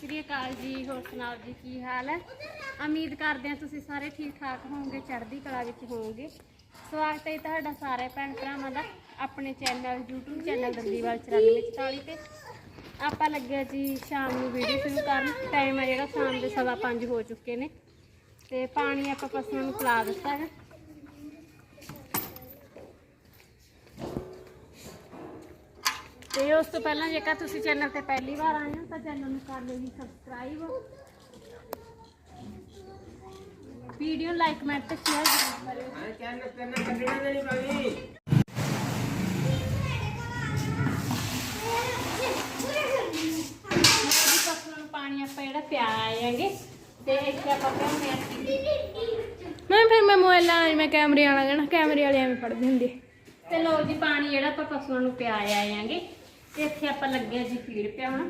ਸ੍ਰੀ ਅਕਾਲ ਜੀ, ਹੋਰ ਸੁਣਾਓ ਜੀ, ਕੀ ਹਾਲ ਹੈ? ਉਮੀਦ ਕਰਦੇ ਹਾਂ ਤੁਸੀਂ ਸਾਰੇ ਠੀਕ ਠਾਕ ਹੋਵੋਗੇ, ਚੜ੍ਹਦੀ ਕਲਾ ਵਿੱਚ ਹੋਵੋਗੇ। ਸਵਾਗਤ ਹੈ ਤੁਹਾਡਾ ਸਾਰੇ ਭੈਣ ਭਰਾਵਾਂ ਦਾ ਆਪਣੇ ਚੈਨਲ, YouTube ਚੈਨਲ ਦੰਦੀਵਾਲ 9444 ਤੇ। ਆਪਾਂ ਲੱਗਿਆ ਜੀ ਸ਼ਾਮ ਨੂੰ ਵੀਡੀਓ ਸ਼ੁਰੂ ਕਰਨ। ਟਾਈਮ ਆ ਜਿਹੜਾ, ਸ਼ਾਮ ਦੇ ਸਵਾ ਪੰਜ ਹੋ ਚੁੱਕੇ ਨੇ। ਤੇ ਪਾਣੀ ਆਪਾਂ ਪਸ਼ੂਆਂ ਨੂੰ ਪਿਲਾ ਦਿੱਤਾ ਹੈ। ਤੇ ਉਸ ਤੋਂ ਪਹਿਲਾਂ ਜੇਕਰ ਤੁਸੀਂ ਚੈਨਲ ਤੇ ਪਹਿਲੀ ਵਾਰ ਆਏ ਹੋ ਤਾਂ ਚੈਨਲ ਨੂੰ ਕਰ ਲਓ ਜੀ ਸਬਸਕ੍ਰਾਈਬ ਵੀਡੀਓ ਲਾਈਕ ਕਮੈਂਟ ਤੇ ਸ਼ੇਅਰ ਕਰਿਓ। ਜੀ ਫਸਲਾਂ ਨੂੰ ਪਾਣੀ ਆਪਾਂ ਜਿਹੜਾ ਪਿਆ ਆਏਗੇ ਤੇ ਇੱਥੇ ਆਪਾਂ ਆ ਮੈਂ ਫਿਰ ਮੈਂ ਮੋਬਾਈਲ ਲਾਂ ਮੈਂ ਕੈਮਰੇ ਵਾਲਾ ਕਹਿਣਾ ਕੈਮਰੇ ਵਾਲੇ ਐਵੇਂ ਫੜਦੇ ਹੁੰਦੇ। ਤੇ ਲੋ ਜੀ ਪਾਣੀ ਜਿਹੜਾ ਆਪਾਂ ਪਸ਼ੂਆਂ ਨੂੰ ਪਿਆ ਆਏਗੇ ਤੇ ਇੱਥੇ ਆਪਾਂ ਲੱਗੇ ਜੀ ਫੀਡ ਪਿਆਉਣ।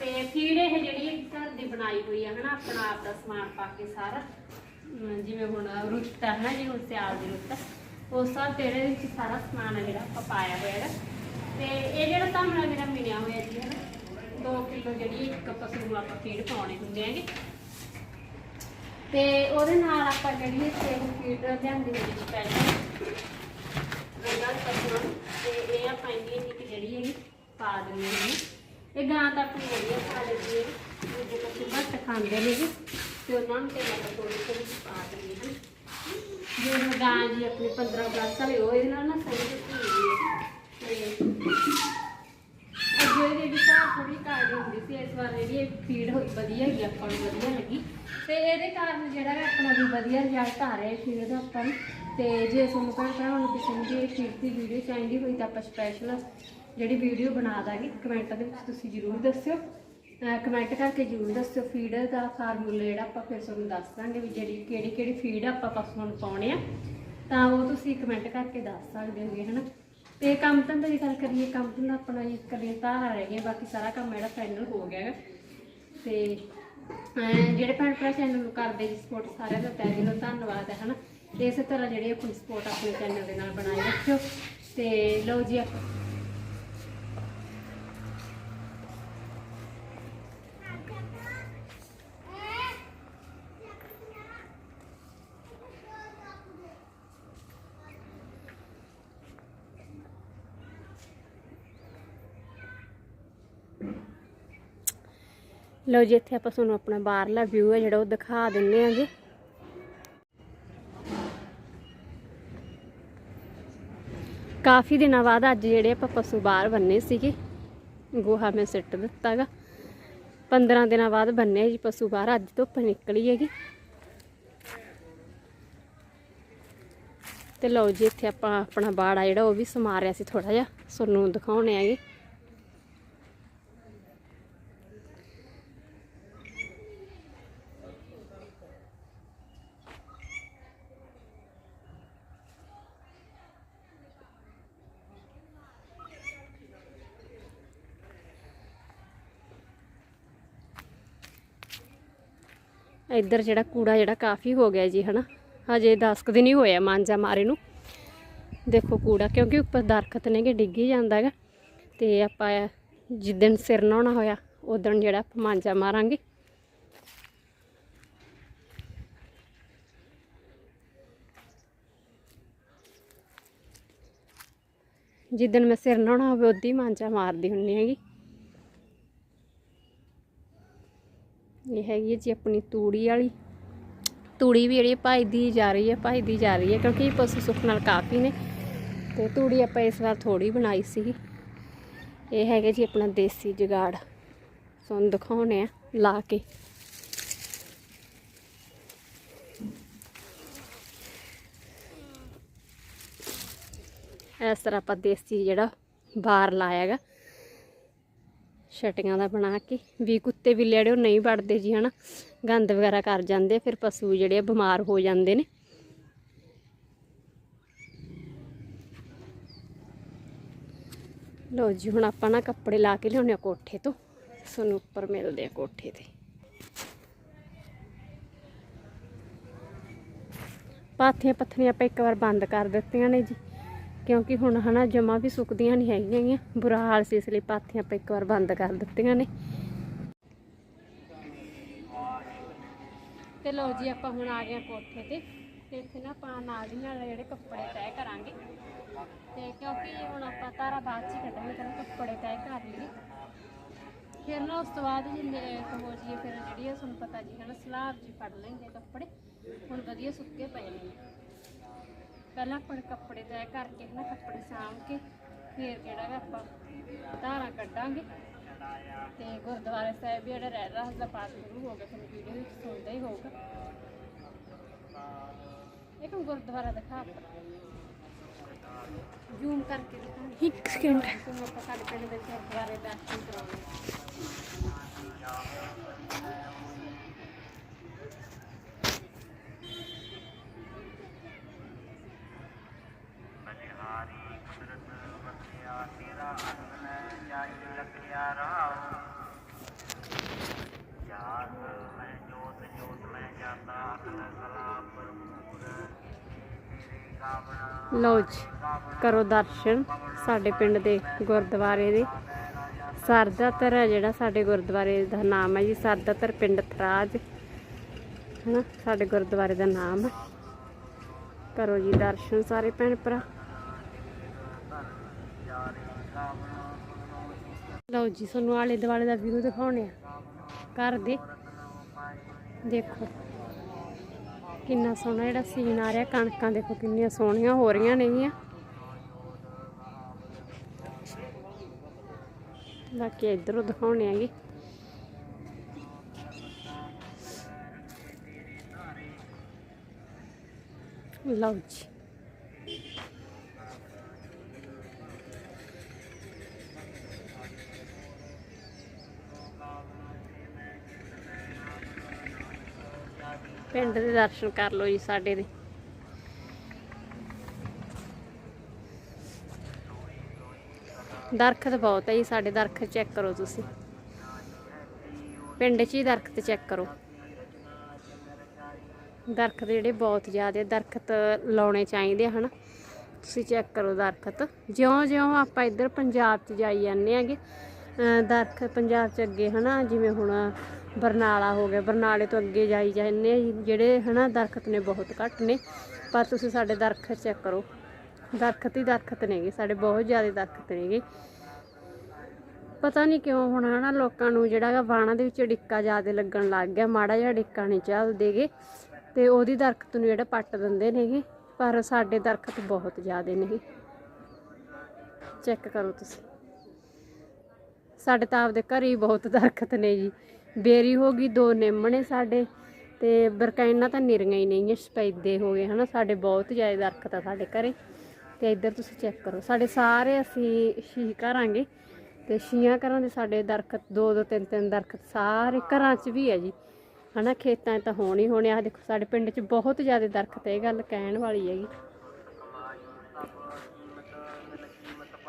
ਤੇ ਫੀਡ ਇਹ ਜਿਹੜੀ ਘਰ ਦੀ ਬਣਾਈ ਹੋਈ ਆ, ਹਨਾ, ਆਪਣਾ ਆਪ ਦਾ ਸਮਾਨ ਪਾ ਕੇ ਸਾਰਾ। ਜਿਵੇਂ ਹੁਣ ਰੁੱਤ ਹੈ ਨਾ ਜਿਵੇਂ ਸਿਆਲ ਦੀ ਰੁੱਤ ਉਸ ਹਿਸਾਬ ਤੇ ਵਿੱਚ ਸਾਰਾ ਸਮਾਨ ਆ ਜਿਹੜਾ ਆਪਾਂ ਪਾਇਆ ਹੋਇਆ ਹੈ ਤੇ ਇਹ ਜਿਹੜਾ ਧਾਮਣਾ ਮੇਰਾ ਮਿਲਿਆ ਹੋਇਆ ਜੀ, ਹਨਾ 2 ਕਿਲੋ ਜਿਹੜੀ ਇੱਕ ਪਸ਼ੂ ਨੂੰ ਆਪਾਂ ਫੀਡ ਪਾਉਣੇ ਹੁੰਦੇ ਹੈਗੇ। ਤੇ ਉਹਦੇ ਨਾਲ ਆਪਾਂ ਜਿਹੜੀ ਇੱਥੇ ਫੀਡ ਲਿਆਂਦੀ ਹੋਈ ਜੀ ਪਹਿਲਾਂ ਗਾਂ ਤੇ ਇਹ ਆਪਾਂ ਇੰਨੀ ਇੰਨੀ ਜਿਹੜੀ ਹੈਗੀ ਪਾ ਦਿੰਦੇ ਹਾਂ ਇਹ ਗਾਂ ਤਾਂ ਆਪਣੀ ਵਧੀਆ ਖਾ ਲੈਂਦੀ ਹੈ ਦੂਜੇ ਬੱਚੇ ਘੱਟ ਖਾਂਦੇ ਨੇ ਜੀ, ਤੇ ਉਹਨਾਂ ਨੂੰ ਤੇ ਮੈਂ ਥੋੜੀ ਥੋੜੀ ਪਾ ਦਿੰਦੇ ਹਾਂ ਜੇ ਗਾਂ ਜੀ ਆਪਣੇ 15 ਪਲੱਸ ਵਾਲੀ ਉਹ ਇਹਦੇ ਨਾਲ ਨਾ ਸਹੀ ਦਿੱਤੀ ਹੋਈ ਹੈ ਤੇ ਅੱਗੇ ਇਹਦੀ ਜਿਹੜੀ ਤਾਂ ਥੋੜੀ ਕਾਰਡ ਹੁੰਦੀ ਸੀ, ਇਸ ਵਾਰ ਜਿਹੜੀ ਫੀਡ ਵਧੀਆ ਹੈਗੀ, ਆਪਾਂ ਨੂੰ ਵਧੀਆ ਲੱਗੀ। ਤੇ ਇਹਦੇ ਕਾਰਨ ਜਿਹੜਾ ਹੈ, ਆਪਣਾ ਵੀ ਵਧੀਆ ਰਿਜ਼ਲਟ ਆ ਰਿਹਾ ਫੀਡ ਦਾ ਆਪਾਂ ਨੂੰ। ਤੇ ਜੇ ਤੁਹਾਨੂੰ ਭੈਣ ਭਰਾਵਾਂ ਨੂੰ ਕਿਸੇ ਨੂੰ ਵੀ ਇਹ ਫੀਡ ਦੀ ਵੀਡੀਓ ਚਾਹੀਦੀ ਹੋਈ ਤਾਂ ਆਪਾਂ ਸਪੈਸ਼ਲ ਜਿਹੜੀ ਵੀਡੀਓ ਬਣਾ ਦਾਂਗੇ ਕਮੈਂਟਾਂ ਦੇ ਵਿੱਚ ਤੁਸੀਂ ਜ਼ਰੂਰ ਦੱਸਿਓ। ਕਮੈਂਟ ਕਰਕੇ ਜ਼ਰੂਰ ਦੱਸਿਓ ਫੀਡ ਦਾ ਫਾਰਮੂਲਾ ਜਿਹੜਾ ਆਪਾਂ ਫਿਰ ਤੁਹਾਨੂੰ ਦੱਸ ਦਾਂਗੇ ਵੀ ਜਿਹੜੀ ਕਿਹੜੀ ਕਿਹੜੀ ਫੀਡ ਆਪਾਂ ਪਸ਼ੂਆਂ ਨੂੰ ਪਾਉਣੇ ਆ। ਤਾਂ ਉਹ ਤੁਸੀਂ ਕਮੈਂਟ ਕਰਕੇ ਦੱਸ ਸਕਦੇ ਹੋਗੇ, ਹਨਾ? ਤੇ ਕੰਮ ਧੰਦੇ ਦੀ ਗੱਲ ਕਰੀਏ, ਕੰਮ ਧੰਦਾ ਆਪਣਾ ਜੀ ਕਰੀਏ ਤਾਂ ਰਹਿ ਗਿਆ ਬਾਕੀ ਸਾਰਾ ਕੰਮ ਜਿਹੜਾ ਫਾਈਨਲ ਹੋ ਗਿਆ ਹੈ ਤੇ, ਅਹ ਜਿਹੜੇ ਭੈਣ ਭਰਾ ਚੈਨਲ ਨੂੰ ਕਰਦੇ ਜੀ ਸਪੋਰਟ ਸਾਰਿਆਂ ਦਾ ਤਹਿ ਦਿਲੋਂ ਧੰਨਵਾਦ ਹੈ, ਹਨਾ? ਤੇ ਇਸੇ ਤਰ੍ਹਾਂ ਜਿਹੜੇ ਆਪਣੀ ਸਪੋਰਟ ਆਪਣੇ ਚੈਨਲ ਦੇ ਨਾਲ ਬਣਾਈ ਰੱਖਿਓ। ਤੇ ਲਓ ਜੀ, ਆਪਾਂ ਲਓ ਜੀ, ਇੱਥੇ ਆਪਾਂ ਤੁਹਾਨੂੰ ਆਪਣਾ ਬਾਹਰਲਾ ਵਿਊ ਹੈ ਜਿਹੜਾ ਉਹ ਦਿਖਾ ਦਿੰਨੇ ਆਂਗੇ ਕਾਫੀ ਦਿਨਾਂ ਬਾਅਦ ਅੱਜ ਜਿਹੜੇ ਆਪਾਂ ਪਸ਼ੂ ਬਾਹਰ ਬੰਨੇ ਸੀਗੇ, ਗੋਹਾ ਮੈਂ ਸਿੱਟ ਦਿੱਤਾਗਾ। 15 ਦਿਨਾਂ ਬਾਅਦ ਬੰਨੇ ਜੀ ਪਸ਼ੂ ਬਾਹਰ, ਅੱਜ ਧੁੱਪ ਨਿਕਲੀ ਹੈਗੀ। ਤੇ ਲਓ ਜੀ, ਇੱਥੇ ਆਪਾਂ ਆਪਣਾ ਬਾੜਾ ਜਿਹੜਾ ਉਹ ਵੀ ਸਮਾਰਿਆ ਸੀ ਥੋੜਾ ਜਿਹਾ, ਤੁਹਾਨੂੰ ਦਿਖਾਉਣੇ ਆਗੇ ਇੱਧਰ ਜਿਹੜਾ ਕੂੜਾ ਜਿਹੜਾ ਕਾਫੀ ਹੋ ਗਿਆ ਜੀ, ਹਨਾ? ਹਜੇ 10 ਕੁ ਦਿਨ ਹੀ ਹੋਇਆ ਮਾਂਜਾ ਮਾਰੇ ਨੂੰ। ਦੇਖੋ ਕੂੜਾ, ਕਿਉਂਕਿ ਉੱਪਰ ਦਰਖਤ ਨੇਗੇ ਡਿੱਗੀ ਜਾਂਦਾ ਹੈਗਾ। ਤੇ ਆਪਾਂ ਜਿੱਦਣ ਸਿਰ ਨਹਾਉਣਾ ਹੋਇਆ ਉਦੋਂ ਜਿਹੜਾ ਆਪਾਂ ਮਾਂਜਾ ਮਾਰਾਂਗੇ। ਜਿੱਦਣ ਮੈਂ ਸਿਰ ਨਹਾਉਣਾ ਹੋਵੇ ਉਦੋਂ ਹੀ ਮਾਂਜਾ ਮਾਰਦੀ ਹੁੰਨੀ ਹੈਗੀ। ਇਹ ਹੈਗੀ ਹੈ ਜੀ ਆਪਣੀ ਤੂੜੀ ਵਾਲੀ। ਤੂੜੀ ਵੀ ਜਿਹੜੀ ਭਜਦੀ ਜਾ ਰਹੀ ਹੈ ਭਜਦੀ ਜਾ ਰਹੀ ਹੈ ਕਿਉਂਕਿ ਇਹ ਪਸ਼ੂ ਸੁੱਖ ਨਾਲ ਕਾਫੀ ਨੇ। ਤੇ ਤੂੜੀ ਆਪਾਂ ਇਸ ਵਾਰ ਥੋੜੀ ਬਣਾਈ ਸੀਗੀ। ਇਹ ਹੈਗਾ ਜੀ ਆਪਣਾ ਦੇਸੀ ਜੁਗਾੜ। ਤੁਹਾਨੂੰ ਦਿਖਾਉਣੇ ਆ, ਲਾ ਕੇ। ਇਸ ਤਰ੍ਹਾਂ ਆਪਾਂ ਦੇਸੀ ਜਿਹੜਾ ਬਾਰ ਲਾਇਆ ਹੈਗਾ। ਛਟੀਆਂ ਦਾ ਬਣਾ ਕੇ, ਵੀ ਕੁੱਤੇ ਵੀ ਜਿਹੜੇ ਉਹ ਨਹੀਂ ਵੜਦੇ ਜੀ, ਹਨਾ। ਗੰਦ ਵਗੈਰਾ ਕਰ ਜਾਂਦੇ ਫਿਰ ਪਸ਼ੂ ਜਿਹੜੇ ਆ ਬਿਮਾਰ ਹੋ ਜਾਂਦੇ ਨੇ। ਲੋ ਜੀ, ਹੁਣ ਆਪਾਂ ਨਾ ਕੱਪੜੇ ਲਾ ਕੇ ਲਿਆਉਣੇ ਆ ਕੋਠੇ ਤੋਂ। ਸਾਨੂੰ ਉੱਪਰ ਮਿਲਦੇ ਆ ਕੋਠੇ ਤੇ। ਪਾਥੀਆਂ ਪੱਥਰੀਆਂ ਆਪਾਂ ਇੱਕ ਵਾਰ ਬੰਦ ਕਰ ਦਿੱਤੀਆਂ ਨੇ ਜੀ। ਕਿਉਂਕਿ ਹੁਣ ਹਨਾ ਜਮਾ ਵੀ ਸੁੱਕਦੀਆਂ ਨਹੀਂ ਹੈਗੀਆਂ ਬੁਰਾ ਹਾਲ ਸੀ, ਇਸ ਲਈ ਪਾਥੀਆਂ ਆਪਾਂ ਇੱਕ ਵਾਰ ਬੰਦ ਕਰ ਦਿੱਤੀਆਂ ਨੇ। ਤੇ ਲਓ ਜੀ, ਆਪਾਂ ਹੁਣ ਆ ਗਏ ਕੋਠੇ ਤੇ। ਤੇ ਇੱਥੇ ਨਾ ਆਪਾਂ ਨਾਲ ਨਾਲ ਜਿਹੜੇ ਕੱਪੜੇ ਤੈਅ ਕਰਾਂਗੇ। ਤੇ ਕਿਉਂਕਿ ਹੁਣ ਆਪਾਂ ਤਾਰਾ ਬਾਅਦ ਚ ਕੱਢਾਂਗੇ ਪਹਿਲਾਂ ਕੱਪੜੇ ਤੈਅ ਕਰ ਲਈਏ। ਫਿਰ ਨਾ ਉਸ ਤੋਂ ਬਾਅਦ ਜਿੰਨੇ ਹੋ ਜੀਏ ਫਿਰ ਜਿਹੜੀ ਤੁਹਾਨੂੰ ਪਤਾ ਜੀ, ਹਨਾ ਸਲਾਬ ਜੀ ਫੜ ਲੈਂਦੇ ਕੱਪੜੇ। ਹੁਣ ਵਧੀਆ ਸੁੱਕੇ ਪਏ ਨੇ। ਪਹਿਲਾਂ ਆਪਾਂ ਕੱਪੜੇ ਤੈਅ ਕਰਕੇ ਨਾ ਕੱਪੜੇ ਸਾਂਭ ਕੇ ਫਿਰ ਜਿਹੜਾ ਵਾ ਆਪਾਂ ਧਾਰਾਂ ਕੱਢਾਂਗੇ। ਤੇ ਗੁਰਦੁਆਰੇ ਸਾਹਿਬ ਵੀ ਜਿਹੜਾ ਰਹਿ ਰਹਾ ਦਾ ਪਾਠ ਸ਼ੁਰੂ ਹੋ ਗਿਆ ਤੁਹਾਨੂੰ ਵੀਡੀਓ ਵਿੱਚ ਸੁਣਦਾ ਹੀ ਹੋਊਗਾ। ਇੱਕ ਗੁਰਦੁਆਰਾ ਦਿਖਾ ਜ਼ੂਮ ਕਰਕੇ ਦਿਖਾ ਇੱਕ ਸਕਿੰਟ ਤੁਹਾਨੂੰ ਆਪਾਂ ਸਾਡੇ ਪਿੰਡ ਦੇ ਗੁਰਦੁਆਰੇ ਦਰਸ਼ਨ ਕਰਾਉਣੇ ਬਲਿਹਾਰੀ ਕੁਦਰਤ ਵਸਿਆ ਤੇਰਾ ਅੰਨ ਲੈ ਜਾਈ ਲਗਿਆ ਰਾਉ ਜਾਤ ਮੈਂ ਜੋਤ ਜੋਤ ਮੈਂ ਜਾਂਦਾ ਅਕਲ ਕਲਾ ਭਰਪੂਰ ਤੇਰੇ ਗਾਵਣਾ ਲਓ ਜੀ, ਕਰੋ ਦਰਸ਼ਨ ਸਾਡੇ ਪਿੰਡ ਦੇ ਗੁਰਦੁਆਰੇ ਦੇ। ਸਰਦਾਤਰ ਹੈ ਜਿਹੜਾ ਸਾਡੇ ਗੁਰਦੁਆਰੇ ਦਾ ਨਾਮ ਹੈ ਜੀ, ਸਰਦਾਤਰ ਪਿੰਡ ਥਰਾਜ। ਹਨਾ, ਸਾਡੇ ਗੁਰਦੁਆਰੇ ਦਾ ਨਾਮ ਹੈ। ਕਰੋ ਜੀ ਦਰਸ਼ਨ ਸਾਰੇ ਭੈਣ ਭਰਾ। ਲਓ ਜੀ, ਤੁਹਾਨੂੰ ਆਲੇ ਦੁਆਲੇ ਦਾ ਵਿਊ ਦਿਖਾਉਣੇ ਆ ਘਰ ਦੇ। ਦੇਖੋ। ਕਿੰਨਾ ਸੋਹਣਾ ਜਿਹੜਾ ਸੀਨ ਆ ਰਿਹਾ, ਕਣਕਾਂ ਦੇਖੋ ਕਿੰਨੀਆਂ ਸੋਹਣੀਆਂ ਹੋ ਰਹੀਆਂ ਨੇਗੀਆਂ। ਬਾਕੀ ਇਧਰੋਂ ਦਿਖਾਉਣੇ ਆਗੇ ਲਓ ਜੀ। ਪਿੰਡ ਦੇ ਦਰਸ਼ਨ ਕਰ ਲਓ ਜੀ ਸਾਡੇ ਦੇ। ਦਰਖਤ ਬਹੁਤ ਹੈ ਜੀ, ਸਾਡੇ ਦਰਖਤ ਚੈੱਕ ਕਰੋ ਤੁਸੀਂ। ਪਿੰਡ 'ਚ ਹੀ ਦਰਖਤ ਚੈੱਕ ਕਰੋ। ਦਰਖਤ ਜਿਹੜੇ ਬਹੁਤ ਜ਼ਿਆਦਾ ਦਰਖਤ ਲਾਉਣੇ ਚਾਹੀਦੇ ਆ, ਹਨਾ। ਤੁਸੀਂ ਚੈੱਕ ਕਰੋ ਦਰਖਤ। ਜਿਉਂ-ਜਿਉਂ ਆਪਾਂ ਇੱਧਰ ਪੰਜਾਬ 'ਚ ਜਾਈ ਜਾਂਦੇ ਆਂਗੇ ਅਹ ਦਰਖਤ ਪੰਜਾਬ 'ਚ ਅੱਗੇ ਹਨਾ ਜਿਵੇਂ ਹੁਣ ਬਰਨਾਲਾ ਹੋ ਗਿਆ ਬਰਨਾਲੇ ਤੋਂ ਅੱਗੇ ਜਾਈ ਜਾਂਦੇ ਆ ਜੀ, ਜਿਹੜੇ ਹਨਾ ਦਰਖਤ ਨੇ ਬਹੁਤ ਘੱਟ ਨੇ ਪਰ ਤੁਸੀਂ ਸਾਡੇ ਦਰਖਤ ਚੈੱਕ ਕਰੋ। ਦਰਖਤ ਹੀ ਦਰਖਤ ਨੇਗੇ ਸਾਡੇ ਬਹੁਤ ਜ਼ਿਆਦਾ ਦਰਖਤ ਨੇਗੇ। ਪਤਾ ਨਹੀਂ ਕਿਉਂ ਹੁਣ ਹਨਾ ਲੋਕਾਂ ਨੂੰ ਜਿਹੜਾ ਗਾ ਬਾਣਾ ਦੇ ਵਿੱਚ ਡਿੱਕਾ ਜ਼ਿਆਦਾ ਲੱਗਣ ਲੱਗ ਗਿਆ ਮਾੜਾ ਜਿਹਾ ਡਿੱਕਾ ਨਹੀਂ ਚੱਲਦੇਗੇ ਤੇ ਉਹਦੀ ਦਰਖਤ ਨੂੰ ਜਿਹੜਾ ਪੱਟ ਦਿੰਦੇ ਨੇਗੇ ਪਰ ਸਾਡੇ ਦਰਖਤ ਬਹੁਤ ਜ਼ਿਆਦਾ ਨੇ ਚੈੱਕ ਕਰੋ ਤੁਸੀਂ। ਸਾਡੇ ਤਾਂ ਆਪਦੇ ਘਰੇ ਹੀ ਬਹੁਤ ਦਰਖਤ ਨੇ ਜੀ। ਬੇਰੀ ਹੋ ਗਈ, ਦੋ ਨਿੰਮ ਨੇ ਸਾਡੇ। ਤੇ ਬਰਕੈਨਾ ਤਾਂ ਨਿਰੀਆਂ ਹੀ ਨਹੀਂ ਸਪੈਦੇ ਹੋ ਗਏ, ਹਨਾ। ਸਾਡੇ ਬਹੁਤ ਜ਼ਿਆਦਾ ਦਰਖਤ ਆ ਸਾਡੇ ਘਰੇ। ਤੇ ਇੱਧਰ ਤੁਸੀਂ ਚੈੱਕ ਕਰੋ, ਸਾਡੇ ਸਾਰੇ ਅਸੀਂ ਛੀ ਘਰਾਂਗੇ। ਤੇ ਸ਼ੀਆਂ ਘਰਾਂ ਦੇ ਸਾਡੇ ਦਰਖਤ, ਦੋ ਦੋ, ਤਿੰਨ ਤਿੰਨ ਦਰਖਤ ਸਾਰੇ ਘਰਾਂ 'ਚ ਵੀ ਹੈ ਜੀ। ਹਨਾ, ਖੇਤਾਂ 'ਚ ਤਾਂ ਹੋਣ ਹੀ ਹੋਣੇ ਆ। ਦੇਖੋ, ਸਾਡੇ ਪਿੰਡ 'ਚ ਬਹੁਤ ਜ਼ਿਆਦਾ ਦਰਖਤ ਇਹ ਗੱਲ ਕਹਿਣ ਵਾਲੀ ਹੈਗੀ।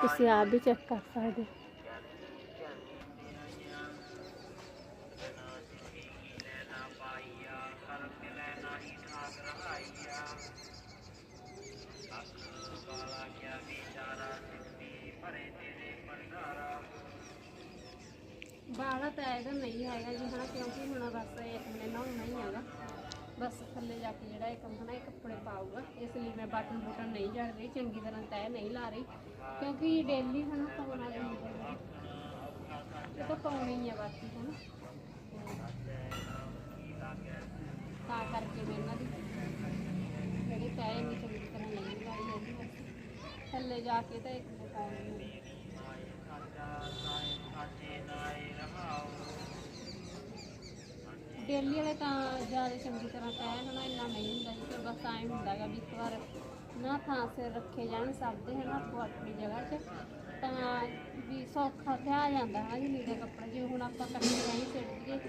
ਤੁਸੀਂ ਆਪ ਵੀ ਚੈੱਕ ਕਰ ਸਕਦੇ ਹੋ। ਬਾਲਾ ਤਾਂ ਇਹਦਾ ਨਹੀਂ ਹੈਗਾ ਜੀ ਹਨਾ, ਕਿਉਂਕਿ ਹੁਣ ਬਸ ਇਹ ਆਪਣੇ ਨਾਲ ਨਹੀਂ ਹੈਗਾ। ਬਸ ਥੱਲੇ ਜਾ ਕੇ ਜਿਹੜਾ ਇਹ ਹਨਾ ਇਹ ਕੱਪੜੇ ਪਾਊਗਾ, ਇਸ ਲਈ ਮੈਂ ਬਟਨ ਬੁਟਨ ਨਹੀਂ ਜੜ ਰਹੀ ਚੰਗੀ ਤਰ੍ਹਾਂ ਤੈਅ ਨਹੀਂ ਲਾ ਰਹੀ, ਕਿਉਂਕਿ ਡੇਲੀ ਹਨਾ ਪਾਉਣਾ ਵਾਲੇ ਹੁੰਦੇ ਨੇ ਇਹ ਤਾਂ ਪਾਉਣੀ ਹੀ ਆ ਬਾਕੀ ਹਨਾ। ਤਾਂ ਕਰਕੇ ਮੈਂ ਇਹਨਾਂ ਦੀ ਜਿਹੜੀ ਤੈਅ ਚੰਗੀ ਤਰ੍ਹਾਂ ਨਹੀਂ ਲਾਈ ਹੈਗੀ ਬਸ। ਥੱਲੇ ਜਾ ਕੇ ਤਾਂ ਇੱਕ ਪਾਉਣੀ ਡੇਲੀ ਵਾਲੇ ਤਾਂ ਜ਼ਿਆਦਾ ਚੰਗੀ ਤਰ੍ਹਾਂ ਤੈਅ ਹਨਾ ਇੰਨਾ ਨਹੀਂ ਹੁੰਦਾ ਜੀ, ਫਿਰ ਬਸ ਐਂ ਹੁੰਦਾ ਗਾ ਵੀ ਇੱਕ ਵਾਰ ਨਾ ਥਾਂ ਸਿਰ ਰੱਖੇ ਜਾਣ ਸਭ ਦੇ ਹਨਾ, ਆਪੋ ਆਪਣੀ ਜਗ੍ਹਾ 'ਚ। ਤਾਂ ਵੀ ਸੌਖਾ ਤੇ ਆ ਜਾਂਦਾ ਹੈ ਜੀ ਨੀਲੇ ਕੱਪੜੇ ਜਿਵੇਂ ਹੁਣ ਆਪਾਂ ਕੱਪੜੇ ਨਹੀਂ ਸਿੱਟ ਦਈਏ,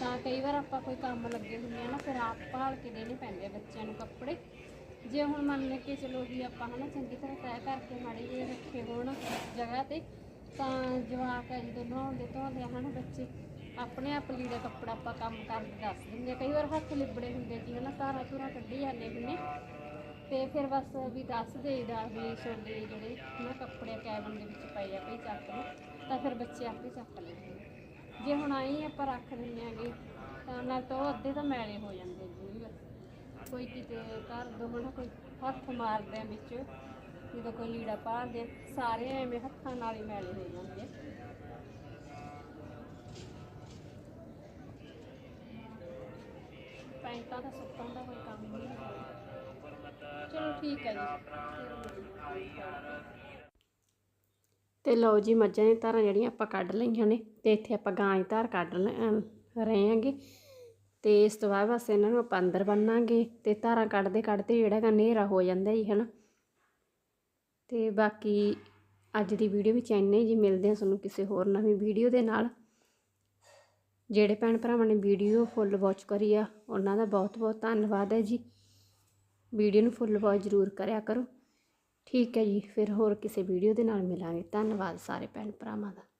ਤਾਂ ਕਈ ਵਾਰ ਆਪਾਂ ਕੋਈ ਕੰਮ ਲੱਗੇ ਹੁੰਦੇ ਆ ਨਾ, ਫਿਰ ਆਪ ਭਾਲ ਕੇ ਦੇਣੇ ਪੈਂਦੇ ਆ ਬੱਚਿਆਂ ਨੂੰ ਕੱਪੜੇ। ਜੇ ਹੁਣ ਮੰਨ ਕੇ ਚਲੋ ਵੀ ਆਪਾਂ ਹਨਾ ਚੰਗੀ ਤਰ੍ਹਾਂ ਤੈਅ ਕਰਕੇ ਮਾੜੇ ਜਿਹੇ ਰੱਖੇ ਹੋਣ ਜਗ੍ਹਾ ਤੇ, ਤਾਂ ਜਵਾਕ ਆ ਜਦੋਂ ਨਹਾਉਂਦੇ ਧੋਂਦੇ ਆ ਹਨਾ ਬੱਚੇ ਆਪਣੇ ਆਪ ਲੀੜਾ ਕੱਪੜਾ ਆਪਾਂ ਕੰਮ ਕਰਦੇ ਦੱਸ ਦਿੰਦੇ ਆ। ਕਈ ਵਾਰ ਹੱਥ ਲਿਬੜੇ ਹੁੰਦੇ ਜੀ ਹਨਾ, ਧਾਰਾਂ ਧੂਰਾਂ ਕੱਢੀ ਜਾਂਦੇ ਹੁੰਦੇ ਤੇ ਫਿਰ ਬਸ ਵੀ ਦੱਸ ਦੇਈਦਾ ਵੀ ਛੋਲੇ ਜਿਹੜੇ ਨਾ ਕੱਪੜੇ ਕੈਬਨ ਦੇ ਵਿੱਚ ਪਏ ਆ ਭਈ ਚੱਕ ਲਓ, ਤਾਂ ਫਿਰ ਬੱਚੇ ਆਪੇ ਚੱਕ ਲੈਂਦੇ ਨੇ। ਜੇ ਹੁਣ ਆਈ ਆਪਾਂ ਰੱਖ ਦਿੰਦੇ ਆਂਗੇ, ਤਾਂ ਨਾਲ ਤਾਂ ਉਹ ਅੱਧੇ ਤਾਂ ਮੈਲੇ ਹੋ ਜਾਂਦੇ ਜੀ ਕੋਈ ਕਿਤੇ ਕਰ ਦੋ ਹਨਾ ਕੋਈ ਹੱਥ ਮਾਰਦੇ ਆ ਵਿੱਚ ਜਦੋਂ ਕੋਈ ਲੀੜਾ ਪਾਉਂਦੇ ਆ, ਸਾਰੇ ਐਵੇਂ ਹੱਥਾਂ ਨਾਲ ਹੀ ਮੈਲੇ ਹੋ ਜਾਂਦੇ ਪੈਂਟਾਂ ਦਾ ਸੁੱਕਣ ਦਾ ਕੋਈ ਕੰਮ ਨਹੀਂ ਚਲੋ ਠੀਕ ਹੈ ਜੀ। ਤੇ ਲਓ ਜੀ ਮੱਝਾਂ ਦੀਆਂ ਧਾਰਾਂ ਜਿਹੜੀਆਂ ਆਪਾਂ ਕੱਢ ਲਈਆਂ ਨੇ ਤੇ ਇੱਥੇ ਆਪਾਂ ਗਾਂ ਦੀ ਧਾਰ ਕੱਢ ਲੈ- ਰਹੇ ਆਂਗੇ ਤੇ ਇਸ ਤੋਂ ਬਾਅਦ ਬਸ ਇਹਨਾਂ ਨੂੰ ਆਪਾਂ ਅੰਦਰ ਬੰਨਾਂਗੇ ਤੇ ਧਾਰਾਂ ਕੱਢਦੇ ਕੱਢਦੇ ਜਿਹੜਾ ਗਾ ਹਨੇਰਾ ਹੋ ਜਾਂਦਾ ਜੀ, ਹਨਾ? ਤੇ ਬਾਕੀ ਅੱਜ ਦੀ ਵੀਡੀਓ ਵਿੱਚ ਇੰਨੇ ਹੀ ਜੀ, ਮਿਲਦੇ ਹਾਂ ਤੁਹਾਨੂੰ ਕਿਸੇ ਹੋਰ ਨਵੀਂ ਵੀਡੀਓ ਦੇ ਨਾਲ। ਜਿਹੜੇ ਭੈਣ ਭਰਾਵਾਂ ਨੇ ਵੀਡੀਓ ਫੁੱਲ ਵਾਚ ਕਰੀ ਆ, ਉਹਨਾਂ ਦਾ ਬਹੁਤ ਬਹੁਤ ਧੰਨਵਾਦ ਹੈ ਜੀ। ਵੀਡੀਓ ਨੂੰ ਫੁੱਲ ਵਾਚ ਜ਼ਰੂਰ ਕਰਿਆ ਕਰੋ। ਠੀਕ ਹੈ ਜੀ, ਫਿਰ ਹੋਰ ਕਿਸੇ ਵੀਡੀਓ ਦੇ ਨਾਲ ਮਿਲਾਂਗੇ। ਧੰਨਵਾਦ ਸਾਰੇ ਭੈਣ ਭਰਾਵਾਂ ਦਾ।